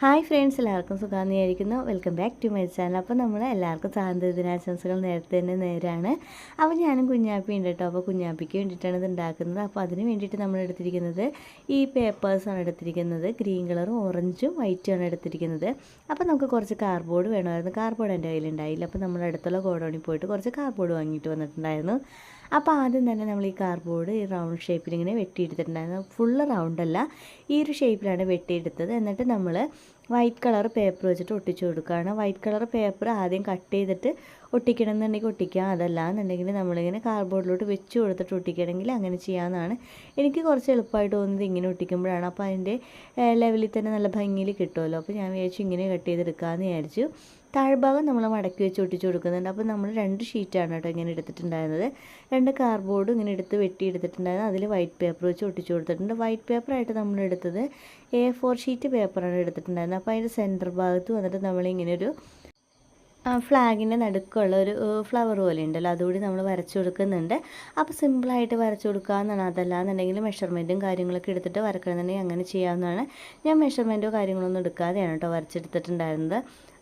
Hi friends എല്ലാവർക്കും സുഖാന്നിയായിരിക്കുന്നു welcome back to my channel അപ്പോൾ നമ്മൾ എല്ലാവർക്കും സ്വാതന്ത്ര്യ ദിനാശംസകൾ നേരത്തെ തന്നെ നേരാണ്. അപ്പോൾ ഞാനും കുഞ്ഞാപ്പി ഉണ്ട് കേട്ടോ. അപ്പോൾ കുഞ്ഞാപ്പിക്ക് വേണ്ടിയിട്ടാണ് ഇത് ഉണ്ടാക്കുന്നത്. അപ്പോൾ അതിന് വേണ്ടിയിട്ട് നമ്മൾ എടുത്തിരിക്കുന്നത് ഈ പേപ്പേഴ്സാണ് എടുത്തിരിക്കുന്നത്. ഗ്രീൻ കളറും ഓറഞ്ചും വൈറ്റും ആണ് എടുത്തിരിക്കുന്നത്. അപ്പോൾ നമുക്ക് കുറച്ച് കാർഡ്ബോർഡ് വേണമായിരുന്നു. കാർഡ്ബോർഡ് എന്റെ കയ്യിലുണ്ടായില്ല. അപ്പോൾ നമ്മൾ അടുത്തുള്ള ഗോഡൗണിൽ പോയിട്ട് കുറച്ച് കാർഡ്ബോർഡ് വാങ്ങിയിട്ട് വന്നിട്ടുണ്ടായിരുന്നു. അപ്പോൾ ആദ്യം തന്നെ നമ്മൾ ഈ കാർഡ്ബോർഡ് ഈ റൗണ്ട് ഷേപ്പിൽ ഇങ്ങനെ വെട്ടിയെടുത്തിട്ടുണ്ടായിരുന്നു. ഫുള്ള് റൗണ്ടല്ല ഈ ഒരു ഷേപ്പിലാണ് വെട്ടിയെടുത്തത്. എന്നിട്ട് നമ്മൾ വൈറ്റ് കളർ പേപ്പർ വെച്ചിട്ട് ഒട്ടിച്ചു കൊടുക്കുകയാണ്. വൈറ്റ് കളർ പേപ്പർ ആദ്യം കട്ട് ചെയ്തിട്ട് ഒട്ടിക്കണം എന്നുണ്ടെങ്കിൽ ഒട്ടിക്കാം. അതല്ല എന്നുണ്ടെങ്കിൽ നമ്മളിങ്ങനെ കാർഡ്ബോർഡിലോട്ട് വെച്ച് കൊടുത്തിട്ട് ഒട്ടിക്കണമെങ്കിൽ അങ്ങനെ ചെയ്യാമെന്നാണ് എനിക്ക് കുറച്ച് എളുപ്പമായിട്ട് തോന്നുന്നത് ഇങ്ങനെ ഒട്ടിക്കുമ്പോഴാണ്. അപ്പോൾ അതിന്റെ ലെവലിൽ തന്നെ നല്ല ഭംഗിയിൽ കിട്ടുമല്ലോ. അപ്പോൾ ഞാൻ വിചാരിച്ചു ഇങ്ങനെ കട്ട് ചെയ്തെടുക്കാമെന്ന് വിചാരിച്ചു. താഴ്ഭാഗം നമ്മൾ മടക്കി വെച്ച് ഒട്ടിച്ച് കൊടുക്കുന്നുണ്ട്. അപ്പോൾ നമ്മൾ രണ്ട് ഷീറ്റാണ് കേട്ടോ ഇങ്ങനെ എടുത്തിട്ടുണ്ടായിരുന്നത്. രണ്ട് കാർഡ്ബോർഡ് ഇങ്ങനെ എടുത്ത് വെട്ടി എടുത്തിട്ടുണ്ടായിരുന്നു അതിൽ വൈറ്റ് പേപ്പർ വെച്ച് ഒട്ടിച്ച് കൊടുത്തിട്ടുണ്ട്. വൈറ്റ് പേപ്പറായിട്ട് നമ്മൾ എടുത്തത് എ ഫോർ ഷീറ്റ് പേപ്പറാണ് എടുത്തിട്ടുണ്ടായിരുന്നത്. അപ്പോൾ അതിന്റെ സെന്റർ ഭാഗത്ത് വന്നിട്ട് നമ്മളിങ്ങനെ ഒരു ഫ്ലാഗിന്റെ നടുക്കുള്ള ഒരു ഫ്ലവർ പോലെ ഉണ്ടല്ലോ അതുകൂടി നമ്മൾ വരച്ചു കൊടുക്കുന്നുണ്ട്. അപ്പോൾ സിമ്പിളായിട്ട് വരച്ചു കൊടുക്കാമെന്നാണ് അതല്ല എന്നുണ്ടെങ്കിൽ മെഷർമെന്റും കാര്യങ്ങളൊക്കെ എടുത്തിട്ട് വരക്കണമെന്നുണ്ടെങ്കിൽ അങ്ങനെ ചെയ്യാവുന്നതാണ്. ഞാൻ മെഷർമെന്റോ കാര്യങ്ങളൊന്നും എടുക്കാതെയാണ് കേട്ടോ വരച്ചെടുത്തിട്ടുണ്ടായിരുന്നത്.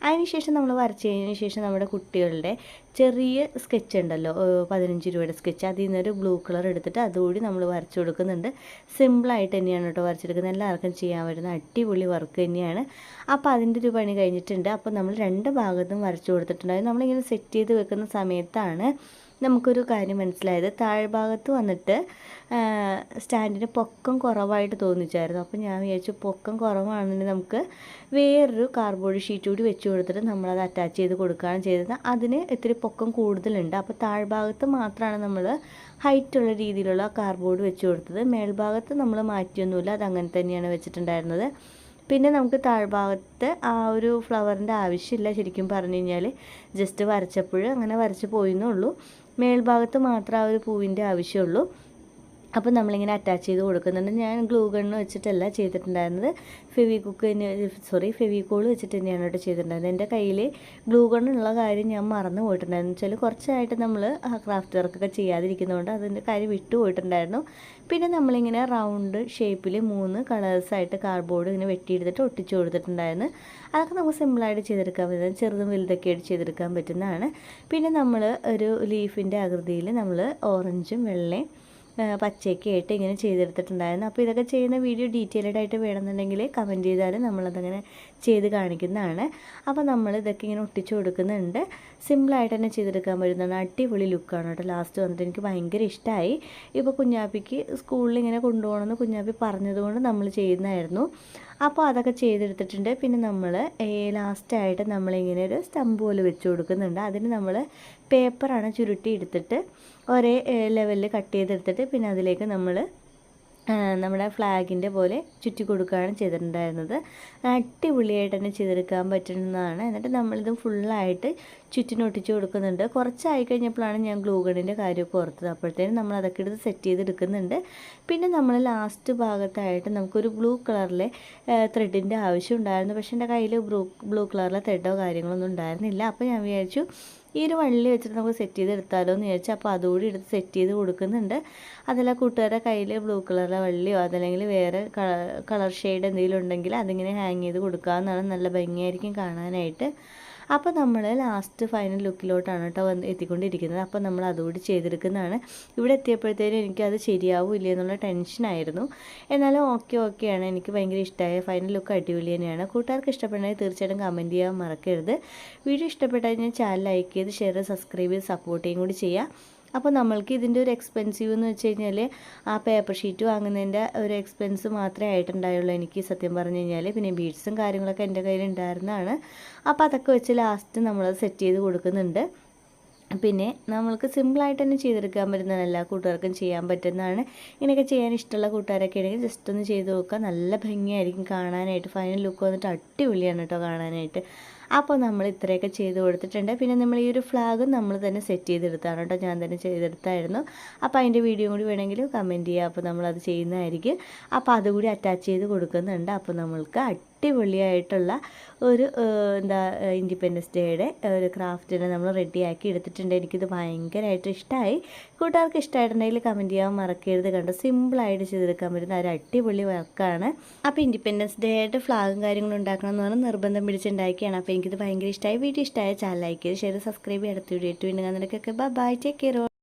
അതിനുശേഷം നമ്മൾ വരച്ചതിന് ശേഷം നമ്മുടെ കുട്ടികളുടെ ചെറിയ സ്കെച്ച് ഉണ്ടല്ലോ പതിനഞ്ച് രൂപയുടെ സ്കെച്ച്. അതിൽ നിന്നൊരു ബ്ലൂ കളർ എടുത്തിട്ട് അതുകൂടി നമ്മൾ വരച്ചു കൊടുക്കുന്നുണ്ട്. സിമ്പിളായിട്ട് തന്നെയാണ് കേട്ടോ വരച്ചെടുക്കുന്നത് എല്ലാവർക്കും ചെയ്യാൻ പറ്റുന്ന അടിപൊളി വർക്ക് തന്നെയാണ്. അപ്പോൾ അതിന്റെ ഒരു പണി കഴിഞ്ഞിട്ടുണ്ട്. അപ്പോൾ നമ്മൾ രണ്ട് ഭാഗത്തും വരച്ചു കൊടുത്തിട്ടുണ്ടായിരുന്നു നമ്മളിങ്ങനെ സെറ്റ് ചെയ്ത് വെക്കുന്ന സമയത്താണ് നമുക്കൊരു കാര്യം മനസ്സിലായത്. താഴ്ഭാഗത്ത് വന്നിട്ട് സ്റ്റാൻഡിന് പൊക്കം കുറവായിട്ട് തോന്നിച്ചായിരുന്നു. അപ്പോൾ ഞാൻ വിചാരിച്ചു പൊക്കം കുറവാണെന്നുണ്ടെങ്കിൽ നമുക്ക് വേറൊരു കാർബോർഡ് ഷീറ്റ് കൂടി വെച്ച് കൊടുത്തിട്ട് നമ്മളത് അറ്റാച്ച് ചെയ്ത് കൊടുക്കുകയാണ് ചെയ്തത്. അതിന് ഇത്തിരി പൊക്കം കൂടുതലുണ്ട്. അപ്പോൾ താഴ്ഭാഗത്ത് മാത്രമാണ് നമ്മൾ ഹൈറ്റുള്ള രീതിയിലുള്ള കാർബോർഡ് വെച്ച് കൊടുത്തത്. മേൽഭാഗത്ത് നമ്മൾ മാറ്റിയൊന്നുമില്ല. അത് അങ്ങനെ തന്നെയാണ് വെച്ചിട്ടുണ്ടായിരുന്നത്. പിന്നെ നമുക്ക് താഴ്ഭാഗത്ത് ആ ഒരു ഫ്ലവറിന്റെ ആവശ്യമില്ല ശരിക്കും പറഞ്ഞു കഴിഞ്ഞാൽ ജസ്റ്റ് വരച്ചപ്പോൾ അങ്ങനെ വരച്ച് പോയെന്നേ ഉള്ളൂ. മേൽഭാഗത്ത് മാത്രം ആ ഒരു പൂവിന്റെ ആവശ്യമുള്ളൂ. അപ്പോൾ നമ്മളിങ്ങനെ അറ്റാച്ച് ചെയ്ത് കൊടുക്കുന്നുണ്ട്. ഞാൻ ഗ്ലൂ ഗണ്ണ് വെച്ചിട്ടല്ല ചെയ്തിട്ടുണ്ടായിരുന്നത്. ഫെവി കുക്ക് തന്നെ സോറി ഫെവിക്കോൾ വെച്ചിട്ട് തന്നെയാണ് കേട്ടോ ചെയ്തിട്ടുണ്ടായിരുന്നത്. എന്റെ കയ്യിൽ ഗ്ലൂ ഗണ്ണുള്ള കാര്യം ഞാൻ മറന്നു പോയിട്ടുണ്ടായിരുന്നു. വെച്ചാൽ കുറച്ചായിട്ട് നമ്മൾ ക്രാഫ്റ്റ് വർക്കൊക്കെ ചെയ്യാതിരിക്കുന്നതുകൊണ്ട് അതിന്റെ കാര്യം വിട്ടു പോയിട്ടുണ്ടായിരുന്നു. പിന്നെ നമ്മളിങ്ങനെ റൗണ്ട് ഷേപ്പിൽ മൂന്ന് കളേഴ്സായിട്ട് കാർഡ്ബോർഡ് ഇങ്ങനെ വെട്ടിയെടുത്തിട്ട് ഒട്ടിച്ചു കൊടുത്തിട്ടുണ്ടായിരുന്നു. അതൊക്കെ നമുക്ക് സിമ്പിളായിട്ട് ചെയ്തെടുക്കാൻ പറ്റുന്നത് ചെറുതും വലുതൊക്കെ ആയിട്ട് ചെയ്തെടുക്കാൻ പറ്റുന്നതാണ്. പിന്നെ നമ്മൾ ഒരു ലീഫിന്റെ ആകൃതിയിൽ നമ്മൾ ഓറഞ്ചും വെള്ളയും പച്ചയൊക്കെ ആയിട്ട് ഇങ്ങനെ ചെയ്തെടുത്തിട്ടുണ്ടായിരുന്നു. അപ്പോൾ ഇതൊക്കെ ചെയ്യുന്ന വീഡിയോ ഡീറ്റെയിൽഡ് ആയിട്ട് വേണമെന്നുണ്ടെങ്കിൽ കമന്റ് ചെയ്താൽ നമ്മളതങ്ങനെ ചെയ്ത് കാണിക്കുന്നതാണ്. അപ്പോൾ നമ്മൾ ഇതൊക്കെ ഇങ്ങനെ ഒട്ടിച്ച് കൊടുക്കുന്നുണ്ട്. സിമ്പിളായിട്ട് തന്നെ ചെയ്തെടുക്കാൻ പറ്റുന്നതാണ്. അടിപൊളി ലുക്കാണ് കേട്ടോ. ലാസ്റ്റ് വന്നിട്ട് എനിക്ക് ഭയങ്കര ഇഷ്ടമായി ഇപ്പോൾ കുഞ്ഞാപ്പിക്ക് സ്കൂളിൽ ഇങ്ങനെ കൊണ്ടുപോകണമെന്ന് കുഞ്ഞാപ്പി പറഞ്ഞതുകൊണ്ട് നമ്മൾ ചെയ്യുന്നതായിരുന്നു. അപ്പോൾ അതൊക്കെ ചെയ്തെടുത്തിട്ടുണ്ട്. പിന്നെ നമ്മൾ ലാസ്റ്റായിട്ട് നമ്മളിങ്ങനെ ഒരു സ്റ്റമ്പ് പോലെ വെച്ച് കൊടുക്കുന്നുണ്ട്. അതിന് നമ്മൾ പേപ്പറാണ് ചുരുട്ടി എടുത്തിട്ട് ഒരേ ലെവലിൽ കട്ട് ചെയ്തെടുത്തിട്ട് പിന്നെ അതിലേക്ക് നമ്മൾ നമ്മുടെ ഫ്ലാഗിന്റെ പോലെ ചുറ്റി കൊടുക്കുകയാണ് ചെയ്തിട്ടുണ്ടായിരുന്നത്. അടിപൊളിയായിട്ട് തന്നെ ചെയ്തെടുക്കാൻ പറ്റുന്നതാണ്. എന്നിട്ട് നമ്മളിത് ഫുള്ളായിട്ട് ചുറ്റിനൊട്ടിച്ച് കൊടുക്കുന്നുണ്ട്. കുറച്ചായി കഴിഞ്ഞപ്പോഴാണ് ഞാൻ ഗ്ലൂഗണിന്റെ കാര്യമൊക്കെ ഓർത്തത്. അപ്പോഴത്തേനും നമ്മൾ അതൊക്കെ എടുത്ത് സെറ്റ് ചെയ്തെടുക്കുന്നുണ്ട്. പിന്നെ നമ്മൾ ലാസ്റ്റ് ഭാഗത്തായിട്ട് നമുക്കൊരു ബ്ലൂ കളറിലെ ത്രെഡിന്റെ ആവശ്യം ഉണ്ടായിരുന്നു. പക്ഷേ എന്റെ കയ്യിൽ ബ്ലൂ ബ്ലൂ കളറിലെ ത്രെഡോ കാര്യങ്ങളൊന്നും ഉണ്ടായിരുന്നില്ല. അപ്പോൾ ഞാൻ വിചാരിച്ചു ഈ ഒരു വള്ളി വെച്ചിട്ട് നമുക്ക് സെറ്റ് ചെയ്തെടുത്താലോ എന്ന് വിചാരിച്ചു അപ്പോൾ അതുകൂടി എടുത്ത് സെറ്റ് ചെയ്ത് കൊടുക്കുന്നുണ്ട്. അതല്ല കൂട്ടുകാരുടെ കയ്യിൽ ബ്ലൂ കളറിലെ വള്ളിയോ അതല്ലെങ്കിൽ വേറെ കളർ ഷെയ്ഡ് എന്തെങ്കിലും ഉണ്ടെങ്കിൽ അതിങ്ങനെ ഹാങ് ചെയ്ത് കൊടുക്കാവുന്നതാണ്. നല്ല ഭംഗിയായിരിക്കും കാണാനായിട്ട്. അപ്പോൾ നമ്മൾ ലാസ്റ്റ് ഫൈനൽ ലുക്കിലോട്ടാണ് കേട്ടോ വന്ന് എത്തിക്കൊണ്ടിരിക്കുന്നത്. അപ്പോൾ നമ്മൾ അതുകൂടി ചെയ്തെടുക്കുന്നതാണ്. ഇവിടെ എത്തിയപ്പോഴത്തേനും എനിക്കത് ഇല്ല എന്നുള്ള ടെൻഷനായിരുന്നു എന്നാലും ഓക്കെ ഓക്കെയാണ് എനിക്ക് ഭയങ്കര ഇഷ്ടമായ ഫൈനൽ ലുക്ക് അടിപൊളി തന്നെയാണ്. കൂട്ടുകാർക്ക് ഇഷ്ടപ്പെടണമെങ്കിൽ തീർച്ചയായിട്ടും കമന്റ് ചെയ്യാൻ മറക്കരുത്. വീഡിയോ ഇഷ്ടപ്പെട്ടാൽ ഞാൻ ചാനൽ ലൈക്ക് ചെയ്ത് ഷെയർ സബ്സ്ക്രൈബ് ചെയ്ത് സപ്പോർട്ട് ചെയ്യും കൂടി ചെയ്യുക അപ്പോൾ നമ്മൾക്ക് ഇതിന്റെ ഒരു എക്സ്പെൻസീവ് എന്ന് വെച്ച് കഴിഞ്ഞാൽ ആ പേപ്പർ ഷീറ്റ് വാങ്ങുന്നതിന്റെ ഒരു എക്സ്പെൻസ് മാത്രമേ ആയിട്ടുണ്ടായുള്ളൂ. എനിക്ക് സത്യം പറഞ്ഞു കഴിഞ്ഞാൽ പിന്നെ ബീഡ്സും കാര്യങ്ങളൊക്കെ എന്റെ കയ്യിൽ ഉണ്ടായിരുന്നതാണ്. അപ്പോൾ അതൊക്കെ വെച്ച് ലാസ്റ്റ് നമ്മളത് സെറ്റ് ചെയ്ത് കൊടുക്കുന്നുണ്ട്. പിന്നെ നമ്മൾക്ക് സിമ്പിളായിട്ട് തന്നെ ചെയ്തെടുക്കാൻ പറ്റുന്നതാണ്. എല്ലാ കൂട്ടുകാർക്കും ചെയ്യാൻ പറ്റുന്നതാണ്. ഇങ്ങനെയൊക്കെ ചെയ്യാൻ ഇഷ്ടമുള്ള കൂട്ടുകാരൊക്കെ ആണെങ്കിൽ ജസ്റ്റ് ഒന്ന് ചെയ്ത് നോക്കുക. നല്ല ഭംഗിയായിരിക്കും കാണാനായിട്ട്. ഫൈനൽ ലുക്ക് വന്നിട്ട് അടിപൊളിയാണ് കേട്ടോ കാണാനായിട്ട്. അപ്പോൾ നമ്മൾ ഇത്രയൊക്കെ ചെയ്ത് കൊടുത്തിട്ടുണ്ട്. പിന്നെ നമ്മൾ ഈ ഒരു ഫ്ലാഗ് നമ്മൾ തന്നെ സെറ്റ് ചെയ്തെടുത്താണ് കേട്ടോ. ഞാൻ തന്നെ ചെയ്തെടുത്തായിരുന്നു. അപ്പോൾ അതിന്റെ വീഡിയോ കൂടി വേണമെങ്കിൽ കമന്റ് ചെയ്യുക അപ്പോൾ നമ്മളത് ചെയ്യുന്നതായിരിക്കും. അപ്പോൾ അതുകൂടി അറ്റാച്ച് ചെയ്ത് കൊടുക്കുന്നുണ്ട്. അപ്പോൾ നമ്മൾക്ക് അടിപൊളിയായിട്ടുള്ള ഒരു എന്താ ഇൻഡിപെൻഡൻസ് ഡേയുടെ ഒരു ക്രാഫ്റ്റിനെ നമ്മൾ റെഡിയാക്കി എടുത്തിട്ടുണ്ട്. എനിക്കിത് ഭയങ്കരമായിട്ട് ഇഷ്ടമായി. കൂട്ടുകാർക്ക് ഇഷ്ടമായിട്ടുണ്ടെങ്കിൽ കമന്റ് ചെയ്യാൻ മറക്കരുത് കണ്ടോ. സിമ്പിളായിട്ട് ചെയ്തെടുക്കാൻ പറ്റുന്ന ഒരു അടിപൊളി വർക്കാണ് അപ്പോൾ ഇൻഡിപെൻഡൻസ് ഡേ ആയിട്ട് ഫ്ലാഗും കാര്യങ്ങളും ഉണ്ടാക്കണം എന്ന് പറഞ്ഞാൽ നിർബന്ധം പിടിച്ചുണ്ടാക്കിയാണ് അപ്പോൾ എനിക്കിത് ഭയങ്കര ഇഷ്ടമായി വീഡിയോ ഇഷ്ടമായ ചാനൽ ലൈക്ക് ചെയ്ത് ഷെയർ സബ്സ്ക്രൈബ് ചെയ്ത് അടുത്ത വീഡിയോ ഇട്ട് വീണ്ടും ബൈ ബൈ ടേക്ക് കെയർ